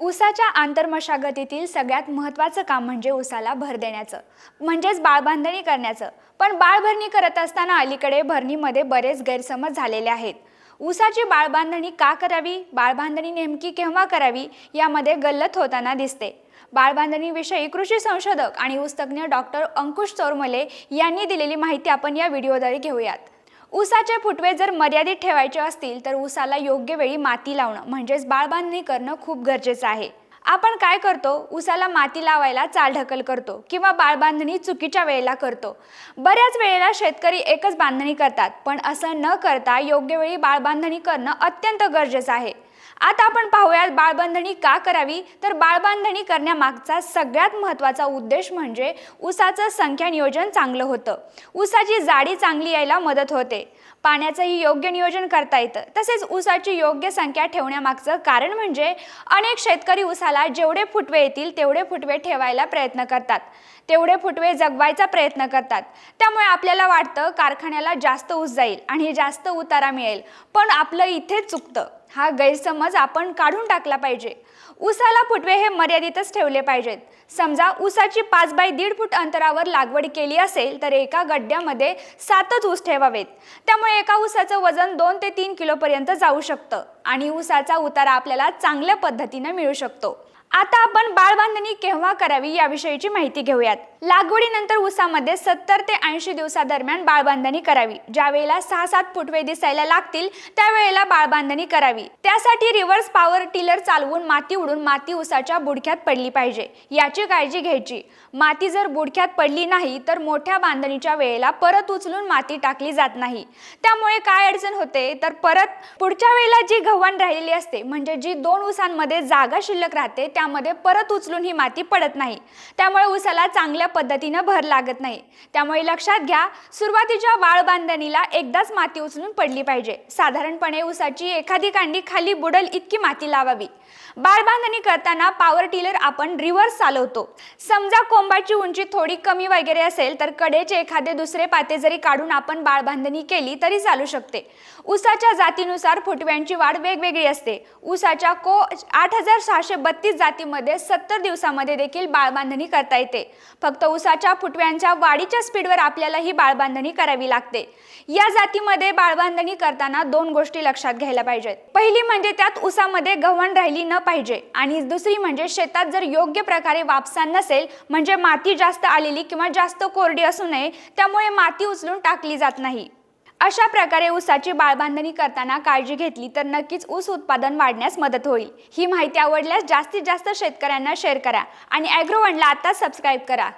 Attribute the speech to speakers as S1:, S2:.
S1: ऊसाच्या आंतरमशागतीतील सगळ्यात महत्त्वाचं काम म्हणजे ऊसाला भर देण्याचं म्हणजेच बाळबांधणी करण्याचं. पण बाळभरणी करत असताना अलीकडे भरणीमध्ये बरेच गैरसमज झालेले आहेत. ऊसाची बाळबांधणी का करावी? बाळबांधणी नेमकी केव्हा करावी? यामध्ये गल्लत होताना दिसते. बाळबांधणीविषयी कृषी संशोधक आणि ऊसतज्ञ डॉक्टर अंकुश चोरमले यांनी दिलेली माहिती आपण या व्हिडिओद्वारे घेऊयात. ऊसाचे फुटवे जर मर्यादित ठेवायचे असतील तर ऊसाला योग्य वेळी माती लावणं म्हणजेच बाळबांधणी करणं खूप गरजेचं आहे. आपण काय करतो? उसाला माती लावायला चालढकल करतो किंवा बाळबांधणी चुकीच्या वेळेला करतो. बऱ्याच वेळेला शेतकरी एकच बांधणी करतात पण असं न करता योग्य वेळी बाळबांधणी करणं अत्यंत गरजेचं आहे. आता आपण पाहूयात बाळबांधणी का करावी? तर बाळबांधणी करण्यामागचा सगळ्यात महत्त्वाचा उद्देश म्हणजे ऊसाचं संख्या नियोजन चांगलं होतं. ऊसाची जाडी चांगली यायला मदत होते. पाण्याचंही योग्य नियोजन करता येतं. तसेच ऊसाची योग्य संख्या ठेवण्यामागचं कारण म्हणजे अनेक शेतकरी ऊसाला जेवढे फुटवे येतील तेवढे फुटवे ठेवायला प्रयत्न करतात. तेवढे फुटवे जगवायचा प्रयत्न करतात. त्यामुळे आपल्याला वाटतं कारखान्याला जास्त ऊस जाईल आणि जास्त उतारा मिळेल. पण आपलं इथे चुकतं. हा गैरसमज आपण काढून टाकला पाहिजे. ऊसाला फुटवे हे मर्यादितच ठेवले पाहिजेत. समजा ऊसाची पाच बाय दीड फूट अंतरावर लागवड केली असेल तर एका गड्ड्यामध्ये सातच ऊस ठेवावेत. त्यामुळे एका ऊसाचं वजन दोन ते तीन किलोपर्यंत जाऊ शकतं आणि ऊसाचा उतारा आपल्याला चांगल्या पद्धतीनं मिळू शकतो. आता आपण बाळबांधणी केव्हा करावी याविषयीची माहिती घेऊयात. लागवडीनंतर ऊसामध्ये सत्तर ते ऐंशी दिवसादरम्यान बाळबांधणी करावी. ज्यावेळेला सहा सात फुटवे दिसायला लागतील त्यावेळेला बाळबांधणी करावी. त्यासाठी रिव्हर्स पॉवर टिलर चालवून माती उडून माती ऊसाच्या बुडक्यात पडली पाहिजे याची काळजी घ्यायची. माती जर बुडक्यात पडली नाही तर मोठ्या बांधणीच्या वेळेला परत उचलून माती टाकली जात नाही. त्यामुळे काय अडचण होते तर परत पुढच्या वेळेला जी गव्हाण राहिलेली असते म्हणजे जी दोन ऊसांमध्ये जागा शिल्लक राहते त्या त्यामध्ये परत उचलून ही माती पडत नाही. त्यामुळे उसाला चांगल्या पद्धतीनं भर लागत नाही. त्यामुळे लक्षात घ्या सुरुवातीच्या वाळ बांधणीला एकदाच माती उचलून पडली पाहिजे. साधारणपणे उसाची एखादी कांडी खाली बुडल इतकी माती लावावी. बाळ बांधणी करताना पॉवर टिलर आपण रिव्हर्स चालवतो. समजा कोंबाची उंची थोडी कमी वगैरे असेल तर कडेचे एखादे दुसरे पाते जरी काढून आपण बाळ बांधणी केली तरी चालू शकते. उसाच्या जातीनुसार फुटव्यांची वाढ वेगवेगळी असते. ऊसाच्या को आठ हजार सहाशे बत्तीस जाती जातीमध्ये सत्तर दिवसामध्ये देखील बाळबांधणी करता येते. फक्त उसाच्या फुटव्यांच्या वाढीच्या स्पीडवर आपल्याला ही बाळबांधणी करावी लागते. या जातीमध्ये बाळबांधणी करताना दोन गोष्टी लक्षात घ्यायला पाहिजेत. पहिली म्हणजे त्यात उसामध्ये गव्हाण राहिली न पाहिजे आणि दुसरी म्हणजे शेतात जर योग्य प्रकारे वापसा नसेल म्हणजे माती जास्त आलेली किंवा जास्त कोरडी असू नये त्यामुळे माती उचलून टाकली जात नाही. अशा प्रकारे ऊसाची बाळबांधणी करताना काळजी घेतली तर नक्कीच ऊस उत्पादन वाढण्यास मदत होईल. ही माहिती आवडल्यास जास्तीत जास्त शेतकऱ्यांना शेअर करा आणि ॲग्रोवनला आता सबस्क्राईब करा.